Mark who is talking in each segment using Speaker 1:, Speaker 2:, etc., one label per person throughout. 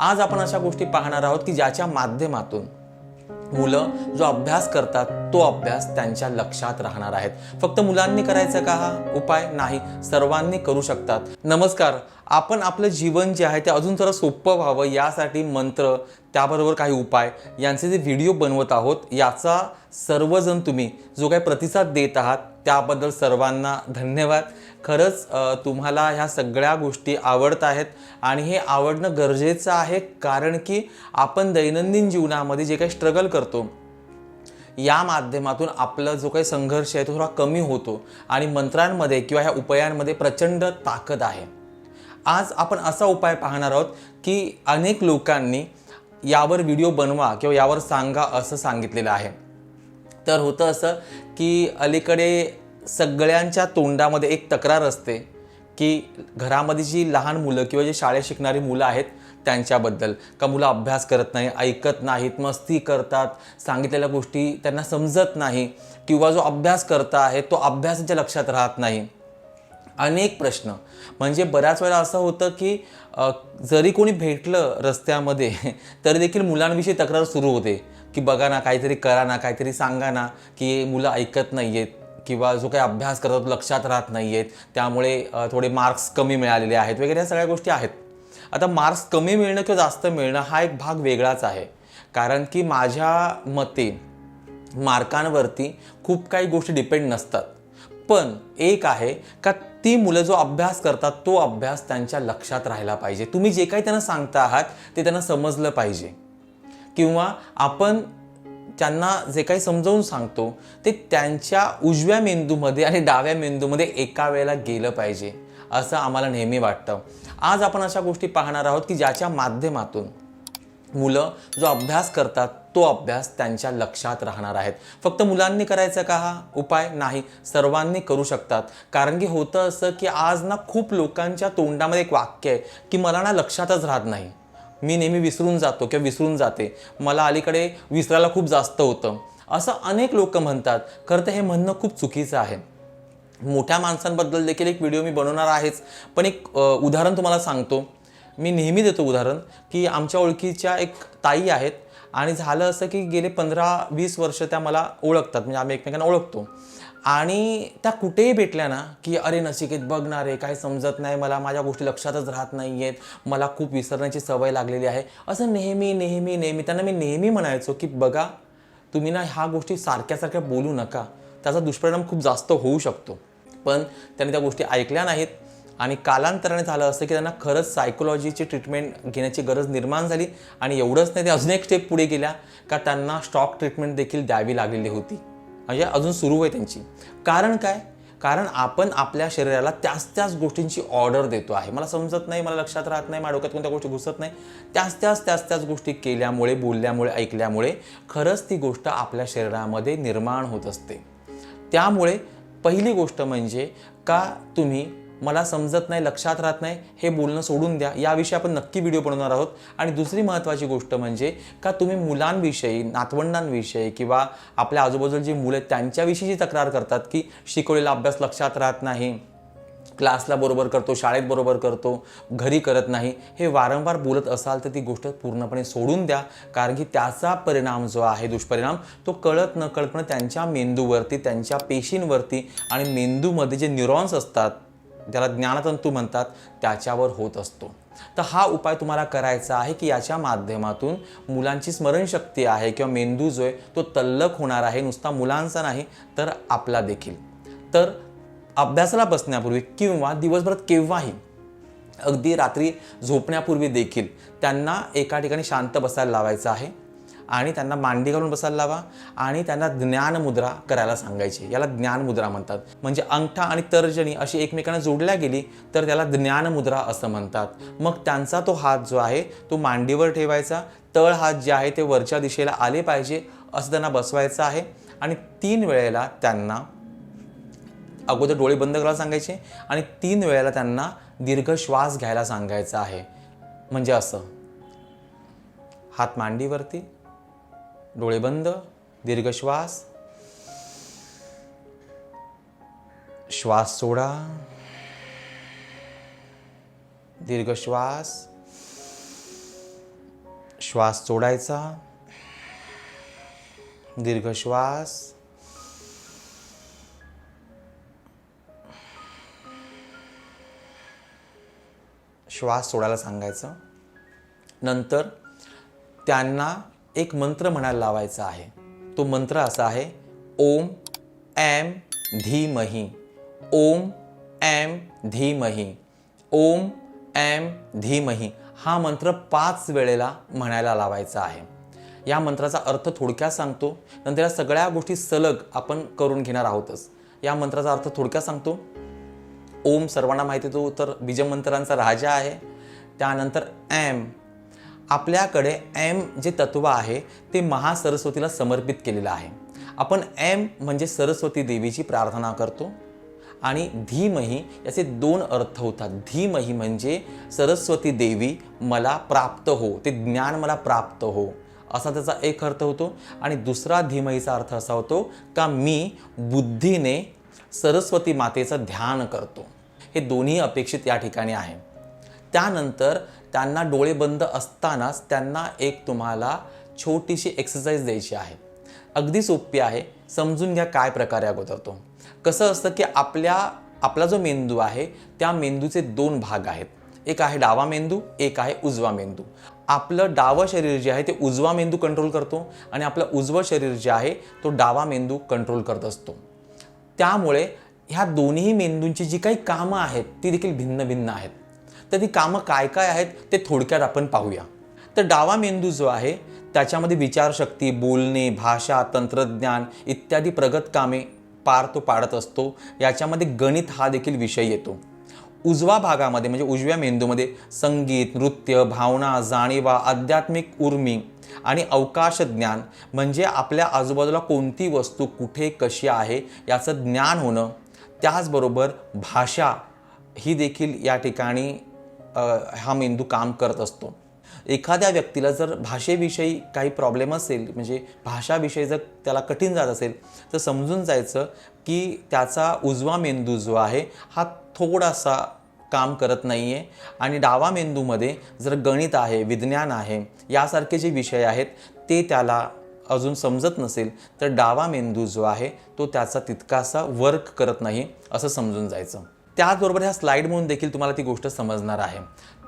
Speaker 1: आज आपण अशा गोष्टी पाहणार आहोत की ज्याच्या माध्यमातून मुलं जो अभ्यास करतात तो अभ्यास त्यांच्या लक्षात राहणार आहेत. फक्त मुलांनी करायचा का हा उपाय? नाही. सर्वांनी करू शकतात. नमस्कार. आपण आपलं जीवन जे आहे ते अजून थोडं सोपं व्हावं यासाठी मंत्र त्याबरोबर काही उपाय यांचे जे व्हिडिओ बनवत आहोत याचा सर्वजण तुम्ही जो काही प्रतिसाद देत आहात त्याबद्दल सर्वांना धन्यवाद. खरंच तुम्हाला ह्या सगळ्या गोष्टी आवडत आहेत आणि हे आवडणं गरजेचं आहे कारण की आपण दैनंदिन जीवनामध्ये जे काही स्ट्रगल करतो या माध्यमातून आपला जो काही संघर्ष आहे तो थोडा कमी होतो आणि मंत्रांमध्ये किंवा ह्या उपायांमध्ये प्रचंड ताकद आहे. आज आपण असा उपाय पाहणार आहोत की अनेक लोकांनी यावर व्हिडिओ बनवा किंवा यावर सांगा असं सांगितलेलं आहे. तर होतं असं की अलीकडे सगळ्यांच्या तोंडामध्ये एक तक्रार असते की घरामध्ये जी लहान मुलं किंवा जी शाळेत शिकणारी मुलं आहेत त्यांच्याबद्दल. का मुलं अभ्यास करत नाही ऐकत नाहीत मस्ती करतात सांगितलेल्या गोष्टी त्यांना समजत नाही किंवा जो अभ्यास करता आहे तो अभ्यास त्यांच्या लक्षात राहत नाही. अनेक प्रश्न. म्हणजे बऱ्याच वेळा असं होतं की जरी कोणी भेटलं रस्त्यामध्ये तरी देखील मुलांविषयी तक्रार सुरू होते. की बघा ना काहीतरी करा ना काहीतरी सांगा ना की मुलं ऐकत नाही आहेत किंवा जो काही अभ्यास करतात तो लक्षात राहत नाही आहेत त्यामुळे थोडे मार्क्स कमी मिळालेले आहेत वगैरे या सगळ्या गोष्टी आहेत. आता मार्क्स कमी मिळणं किंवा जास्त मिळणं हा एक भाग वेगळाच आहे. कारण की माझ्या मते मार्कांवरती खूप काही गोष्टी डिपेंड नसतात. पण एक आहे का ती मुलं जो अभ्यास करतात तो अभ्यास त्यांच्या लक्षात राहिला पाहिजे. तुम्ही जे काही त्यांना सांगता आहात ते त्यांना समजलं पाहिजे. किंवा आपण त्यांना जे काही समजावून सांगतो ते त्यांच्या उजव्या मेंदूमध्ये आणि डाव्या मेंदूमध्ये एका वेळेला गेलं पाहिजे असं आम्हाला नेहमी वाटतं. आज आपण अशा गोष्टी पाहणार आहोत की ज्याच्या माध्यमातून मुलं जो अभ्यास करतात तो अभ्यास त्यांच्या लक्षात राहणार आहेत. फक्त मुलांनी करायचा का हा उपाय? नाही. सर्वांनी करू शकतात. कारण की होतं असं की आज ना खूप लोकांच्या तोंडामध्ये एक वाक्य आहे की मला ना लक्षातच राहत नाही. मी नेहमी विसरून जातो किंवा विसरून जाते. मला अलीकडे विसरायला खूप जास्त होतं. असं अनेक लोक म्हणतात. खरं तर हे म्हणणं खूप चुकीचं आहे. मोठ्या माणसांबद्दल देखील एक व्हिडिओ मी बनवणार आहेच. पण एक उदाहरण तुम्हाला सांगतो. मी नेहमी देतो उदाहरण की आमच्या ओळखीच्या एक ताई आहेत. आणि झालं असं की गेले पंधरा वीस वर्ष त्या मला ओळखतात. म्हणजे आम्ही एकमेकांना ओळखतो. आणि त्या कुठेही भेटल्या ना की अरे नचिकेत बघणार आहे काय समजत नाही मला माझ्या गोष्टी लक्षातच राहत नाही आहेत मला खूप विसरण्याची सवय लागलेली आहे. असं नेहमी नेहमी नेहमी त्यांना मी नेहमी म्हणायचो की बघा तुम्ही ना ह्या गोष्टी सारख्या सारख्या बोलू नका. त्याचा दुष्परिणाम खूप जास्त होऊ शकतो. पण त्यांनी त्या गोष्टी ऐकल्या नाहीत आणि कालांतराने झालं असं की त्यांना खरंच सायकोलॉजीची ट्रीटमेंट घेण्याची गरज निर्माण झाली आणि एवढंच नाही ते अजून एक स्टेप पुढे गेल्या का त्यांना स्टॉक ट्रीटमेंट देखील द्यावी लागलेली होती. म्हणजे अजून सुरू आहे त्यांची. कारण काय? कारण आपण आपल्या शरीराला त्याच त्याच गोष्टींची ऑर्डर देतो आहे. मला समजत नाही मला लक्षात राहत नाही माझ्या डोक्यात कोणत्या गोष्टी घुसत नाही. त्याच त्याच त्याच त्याच गोष्टी केल्यामुळे बोलल्यामुळे ऐकल्यामुळे खरंच ती गोष्ट आपल्या शरीरामध्ये निर्माण होत असते. त्यामुळे पहिली गोष्ट म्हणजे का तुम्ही मला समजत नाही लक्षात राहत नाही हे बोलणं सोडून द्या. याविषयी आपण नक्की व्हिडिओ बनवणार आहोत. आणि दुसरी महत्त्वाची गोष्ट म्हणजे का तुम्ही मुलांविषयी नातवंडांविषयी किंवा आपल्या आजूबाजूला जी मुलं आहेत त्यांच्याविषयी जी तक्रार करतात की शिकवलेला अभ्यास लक्षात राहत नाही क्लासला बरोबर करतो शाळेत बरोबर करतो घरी करत नाही हे वारंवार बोलत असाल तर ती गोष्ट पूर्णपणे सोडून द्या. कारण की त्याचा परिणाम जो आहे दुष्परिणाम तो कळत न कळतपणे त्यांच्या मेंदूवरती त्यांच्या पेशींवरती आणि मेंदूमध्ये जे न्यूरॉन्स असतात ज्याला ज्ञानतंतू म्हणतात त्याच्यावर होत असतो. तर हा उपाय तुम्हाला करायचा आहे की याच्या माध्यमातून मुलांची स्मरणशक्ती आहे किंवा मेंदू जो आहे तो तल्लक होणार आहे नुसता मुलांचा नाही तर आपला देखील. तर अभ्यासाला बसण्यापूर्वी किंवा दिवसभरात केव्हाही अगदी रात्री झोपण्यापूर्वी देखील त्यांना एका ठिकाणी शांत बसायला लावायचं आहे. आणि त्यांना मांडी घालून बसायला लावा आणि त्यांना ज्ञानमुद्रा करायला सांगायची. याला ज्ञानमुद्रा म्हणतात. म्हणजे अंगठा आणि तर्जनी अशी एकमेकांना जोडल्या गेली तर त्याला ज्ञानमुद्रा असं म्हणतात. मग त्यांचा तो हात जो आहे तो मांडीवर ठेवायचा. तळ हात जे आहे ते वरच्या दिशेला आले पाहिजे असं त्यांना बसवायचं आहे. आणि तीन वेळेला त्यांना अगोदर डोळे बंद करायला सांगायचे आणि तीन वेळेला त्यांना दीर्घ श्वास घ्यायला सांगायचा आहे. म्हणजे असं. हात मांडीवरती डोळे बंद दीर्घ श्वास. श्वास सोडा. दीर्घ श्वास. श्वास सोडायचा. दीर्घ श्वास. श्वास सोडायला सांगायचं. नंतर त्यांना एक मंत्र म्हणायला लावायचा आहे. तो मंत्र असा आहे ओम एम धीमही. ओम एम धीमही. ओम एम धीमही हा मंत्र पाच वेळेला म्हणायला लावायचा आहे. या मंत्राचा अर्थ थोडक्यात सांगतो. नंतर या सगळ्या गोष्टी सलग आपण करून घेणार आहोतच. या मंत्राचा अर्थ थोडक्यात सांगतो. ओम सर्वांना माहिती तो तर बीजमंत्रांचा राजा आहे. त्यानंतर एम आपल्याकडे एम जे तत्व आहे ते महासरस्वतीला समर्पित केलेलं आहे. आपण एम म्हणजे सरस्वती देवीची प्रार्थना करतो आणि धीमही याचे दोन अर्थ होतात. धीमही म्हणजे सरस्वती देवी मला प्राप्त हो ते ज्ञान मला प्राप्त हो असा त्याचा एक अर्थ होतो. आणि दुसरा धीमहीचा अर्थ असा होतो का मी बुद्धीने सरस्वती मातेचं ध्यान करतो. हे दोन्ही अपेक्षित या ठिकाणी आहे. त्यानंतर त्यांना डोळे बंद असतानाच त्यांना एक तुम्हाला छोटीशी एक्सरसाइज द्यायची आहे. अगदी सोपी आहे. समजून घ्या काय प्रकारे अगोदर तो. कसं असतं की आपल्या आपला जो मेंदू आहे त्या मेंदूचे दोन भाग आहेत. एक आहे डावा मेंदू एक आहे उजवा मेंदू. आपलं डावं शरीर जे आहे ते उजवा मेंदू कंट्रोल करतो आणि आपलं उजवं शरीर जे आहे तो डावा मेंदू कंट्रोल करत असतो. त्यामुळे ह्या दोन्ही मेंदूंची जी काही कामं आहेत ती देखील भिन्न भिन्न आहेत. तर ती कामं काय काय आहेत ते थोडक्यात आपण पाहूया. तर डावा मेंदू जो आहे त्याच्यामध्ये विचारशक्ती बोलणे भाषा तंत्रज्ञान इत्यादी प्रगत कामे पार तो पाडत असतो. याच्यामध्ये गणित हा देखील विषय येतो. उजवा भागामध्ये म्हणजे उजव्या मेंदूमध्ये संगीत नृत्य भावना जाणीवा आध्यात्मिक उर्मी आणि अवकाश ज्ञान म्हणजे आपल्या आजूबाजूला कोणती वस्तू कुठे कशी आहे याचं ज्ञान होणं. त्याचबरोबर भाषा ही देखील या ठिकाणी हा मेंदू काम करत असतो. एखाद्या व्यक्तीला जर भाषेविषयी काही प्रॉब्लेम असेल म्हणजे भाषाविषयी जर त्याला कठीण जात असेल तर समजून जायचं की त्याचा उजवा मेंदू जो आहे हा थोडासा काम करत नाही आहे आणि डावा मेंदूमध्ये जर गणित आहे विज्ञान आहे यासारखे जे विषय आहेत ते त्याला अजून समजत नसेल तर डावा मेंदू जो आहे तो त्याचा तितकासा वर्क करत नाही असं समजून जायचं. त्याचबरोबर ह्या स्लाईडमधून देखील तुम्हाला ती गोष्ट समजणार आहे.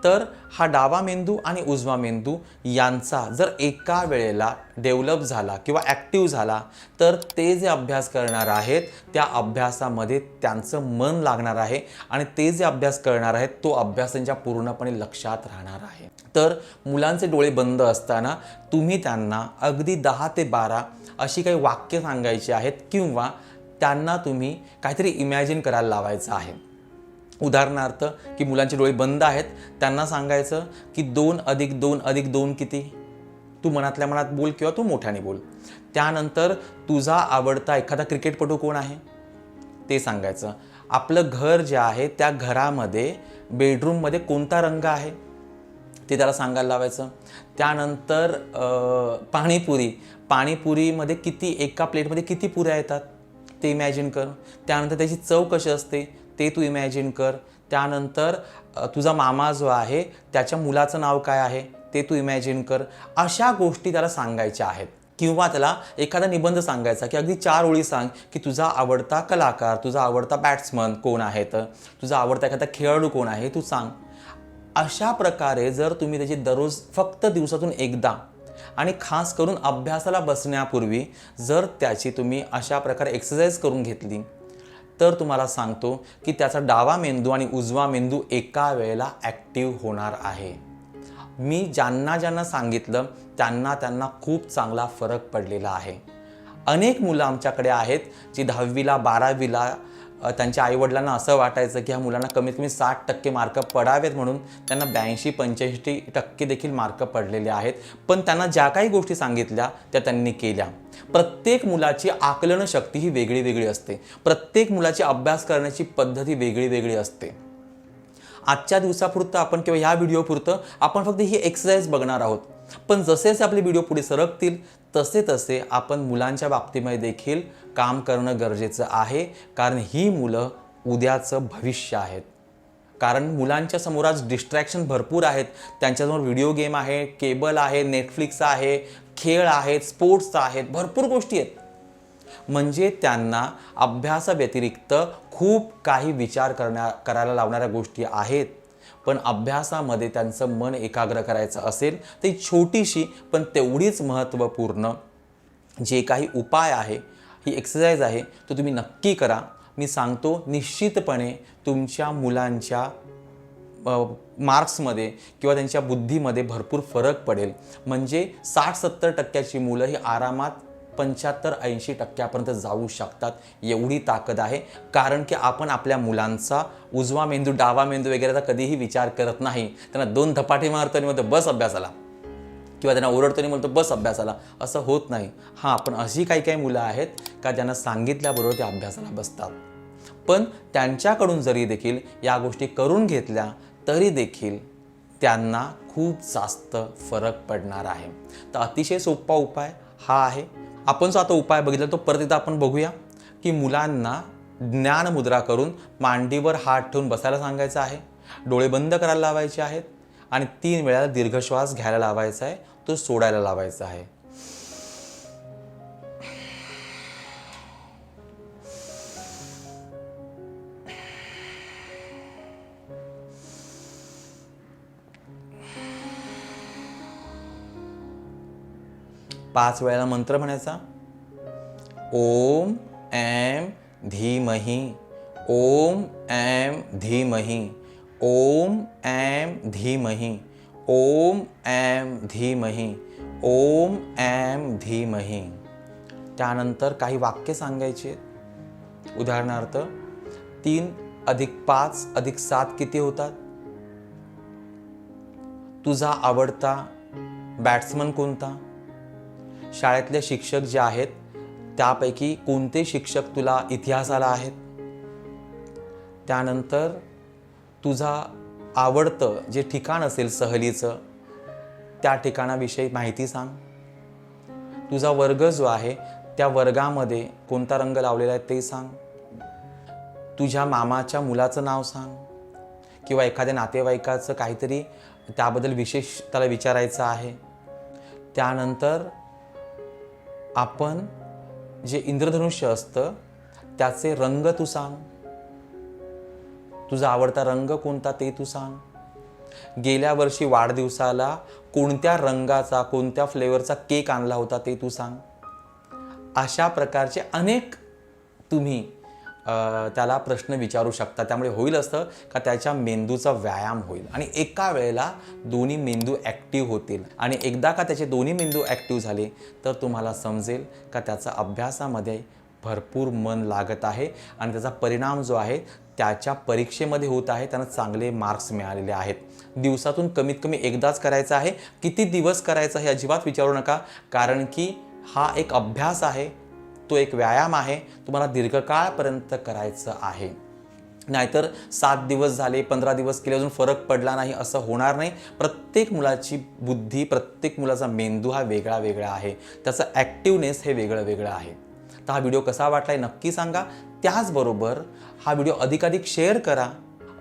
Speaker 1: तर हा डावा मेंदू आणि उजवा मेंदू यांचा जर एका वेळेला डेव्हलप झाला किंवा ॲक्टिव्ह झाला तर ते जे अभ्यास करणार आहेत त्या अभ्यासामध्ये त्यांचं मन लागणार आहे आणि ते जे अभ्यास करणार आहेत तो अभ्यास त्यांच्या पूर्णपणे लक्षात राहणार आहे. तर मुलांचे डोळे बंद असताना तुम्ही त्यांना अगदी दहा ते बारा अशी काही वाक्य सांगायची आहेत किंवा त्यांना तुम्ही काहीतरी इमॅजिन करायला लावायचं आहे. उदाहरणार्थ की मुलांचे डोळे बंद आहेत त्यांना सांगायचं की दोन अधिक दोन अधिक दोन किती? तू मनातल्या मनात बोल किंवा तू मोठ्याने बोल. त्यानंतर तुझा आवडता एखादा क्रिकेटपटू कोण आहे? ते सांगायचं. आपलं घर जे आहे त्या घरामध्ये बेडरूममध्ये कोणता रंग आहे? ते त्याला सांगायला लावायचं. त्यानंतर पाणीपुरी. पाणीपुरीमध्ये किती एका प्लेटमध्ये किती पुऱ्या येतात? ते इमॅजिन कर. त्यानंतर त्याची चव कशी असते? ते तू इमॅजिन कर. त्यानंतर तुझा मामा जो आहे त्याच्या मुलाचं नाव काय आहे ते तू इमॅजिन कर. अशा गोष्टी त्याला सांगायच्या आहेत. किंवा त्याला एखादा निबंध सांगायचा की अगदी चार ओळी सांग की तुझा आवडता कलाकार तुझा आवडता बॅट्समन कोण आहे तर तुझा आवडता एखादा खेळाडू कोण आहे तू सांग. अशा प्रकारे जर तुम्ही त्याची दररोज फक्त दिवसातून एकदा आणि खास करून अभ्यासाला बसण्यापूर्वी जर त्याची तुम्ही अशा प्रकारे एक्सरसाइज करून घेतली तर तुम्हाला सांगतो की त्याचा डावा मेंदू आणि उजवा मेंदू एका वेळेला ॲक्टिव्ह होणार आहे. मी ज्यांना ज्यांना सांगितलं त्यांना त्यांना खूप चांगला फरक पडलेला आहे. अनेक मुलं आमच्याकडे आहेत जी दहावीला बारावीला त्यांच्या आईवडिलांना असं वाटायचं की ह्या मुलांना कमीत कमी साठ टक्के मार्क पडावेत म्हणून त्यांना ब्याऐंशी पंच्याऐंशी टक्के देखील मार्क पडलेले आहेत. पण त्यांना ज्या काही गोष्टी सांगितल्या त्या त्यांनी केल्या. प्रत्येक मुलाची आकलन शक्ती ही वेगळी वेगळी असते. प्रत्येक मुलाची अभ्यास करण्याची पद्धती वेगळी वेगळी असते. आजच्या दिवसापुरतं आपण किंवा ह्या व्हिडिओपुरतं आपण फक्त ही एक्सरसाइज बघणार आहोत. पण जसे जसे आपले व्हिडिओ पुढे सरकतील तसे तसे आपण मुलांच्या बाबतीमध्ये देखील काम करणं गरजेचं आहे. कारण ही मुलं उद्याचं भविष्य आहेत. कारण मुलांच्या समोर आज डिस्ट्रॅक्शन भरपूर आहेत. त्यांच्यासमोर व्हिडिओ गेम आहे केबल आहे नेटफ्लिक्स आहे खेळ आहेत स्पोर्ट्स आहेत भरपूर गोष्टी आहेत. म्हणजे त्यांना अभ्यासाव्यतिरिक्त खूप काही विचार करण्या करायला लावणाऱ्या गोष्टी आहेत. पण अभ्यासामध्ये त्यांचं मन एकाग्र करायचं असेल तर छोटीशी पण तेवढीच महत्त्वपूर्ण जे काही उपाय आहे ही एक्सरसाइज आहे तो तुम्ही नक्की करा. मी सांगतो निश्चितपणे तुमच्या मुलांच्या मार्क्समध्ये किंवा त्यांच्या बुद्धीमध्ये भरपूर फरक पडेल. म्हणजे साठ सत्तर टक्क्याची मुलं ही आरामात पंच्याहत्तर ऐंशी टक्क्यापर्यंत जाऊ शकतात एवढी ताकद आहे. कारण की आपण आपल्या मुलांचा उजवा मेंदू डावा मेंदू वगैरेचा कधीही विचार करत नाही. त्यांना दोन धपाटे मारतो आणि म्हणतो बस अभ्यासाला. किंवा त्यांना ओरडतो आणि म्हणतो बस अभ्यासाला. असं होत नाही. हां पण अशी काही काही मुलं आहेत का ज्यांना सांगितल्याबरोबर ते अभ्यासाला बसतात. पण त्यांच्याकडून जरी देखील या गोष्टी करून घेतल्या तरी देखील त्यांना खूप जास्त फरक पडणार आहे. तर अतिशय सोपा उपाय हा आहे. आपण जो आता उपाय बघितला तो परत एकदा आपण बघूया की मुलांना ज्ञानमुद्रा करून मांडीवर हात ठेवून बसायला सांगायचं आहे डोळे बंद करायला लावायचे आहेत आणि तीन वेळा दीर्घ श्वास घ्यायला लावायचा आहे तो सोडायला लावायचा आहे. पाच वेळेला मंत्र म्हणायचा. ओम ऐम धीमही. ओम ऐम धीमही. ओम ऐम धीमही. ओम ऐम धीमही. ओम ऐम धीमही. त्यानंतर काही वाक्य सांगायचे. उदाहरणार्थ तीन अधिक पाच अधिक सात किती होतात? तुझा आवडता बॅट्समन कोणता? शाळेतले शिक्षक जे आहेत त्यापैकी कोणते शिक्षक तुला इतिहासाला आहेत त्यानंतर तुझा आवडतं जे ठिकाण असेल सहलीचं त्या ठिकाणाविषयी माहिती सांग. तुझा वर्ग जो आहे त्या वर्गामध्ये कोणता रंग लावलेला आहे ते सांग. तुझ्या मामाच्या मुलाचं नाव सांग. किंवा एखाद्या नातेवाईकाचं काहीतरी त्याबद्दल विशेष त्याला विचारायचं आहे. त्यानंतर आपण जे इंद्रधनुष्य असतं त्याचे रंग तू सांग. तुझा आवडता रंग कोणता ते तू सांग. गेल्या वर्षी वाढदिवसाला कोणत्या रंगाचा कोणत्या फ्लेवरचा केक आणला होता ते तू सांग. अशा प्रकारचे अनेक तुम्ही त्याला प्रश्न विचारू शकता. त्यामुळे होईल असतं का त्याच्या मेंदूचा व्यायाम होईल. आणि एका वेळेला दोन्ही मेंदू ॲक्टिव्ह होतील. आणि एकदा का त्याचे दोन्ही मेंदू ॲक्टिव्ह झाले तर तुम्हाला समजेल का त्याचा अभ्यासामध्ये भरपूर मन लागत आहे आणि त्याचा परिणाम जो आहे त्याच्या परीक्षेमध्ये होत आहे त्यांना चांगले मार्क्स मिळालेले आहेत. दिवसातून कमीत कमी एकदाच करायचं आहे. किती दिवस करायचं हे अजिबात विचारू नका. कारण की हा एक अभ्यास आहे. तो एक व्यायाम आहे तुम्हाला दीर्घकाळपर्यंत करायचं आहे. नाहीतर सात दिवस झाले पंधरा दिवस केले अजून फरक पडला नाही असं होणार नाही. प्रत्येक मुलाची बुद्धी प्रत्येक मुलाचा मेंदू हा वेगळा वेगळा आहे. त्याचं ॲक्टिवनेस हे वेगळं वेगळं आहे. तर हा व्हिडिओ कसा वाटला आहे नक्की सांगा. त्याचबरोबर हा व्हिडिओ अधिकाधिक शेअर करा.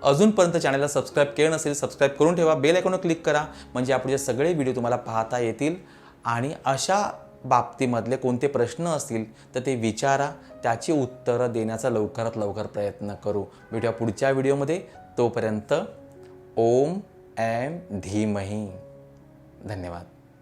Speaker 1: अजूनपर्यंत चॅनलला सबस्क्राईब केलं नसेल सबस्क्राईब करून ठेवा. बेल आयकॉनवर क्लिक करा. म्हणजे आपले सगळे व्हिडिओ तुम्हाला पाहता येतील. आणि अशा बाबतीमधले कोणते प्रश्न असतील तर ते विचारा त्याची उत्तरं देण्याचा लवकरात लवकर प्रयत्न करू. भेटूया पुढच्या व्हिडिओमध्ये. तोपर्यंत ओम एम धीमही. धन्यवाद.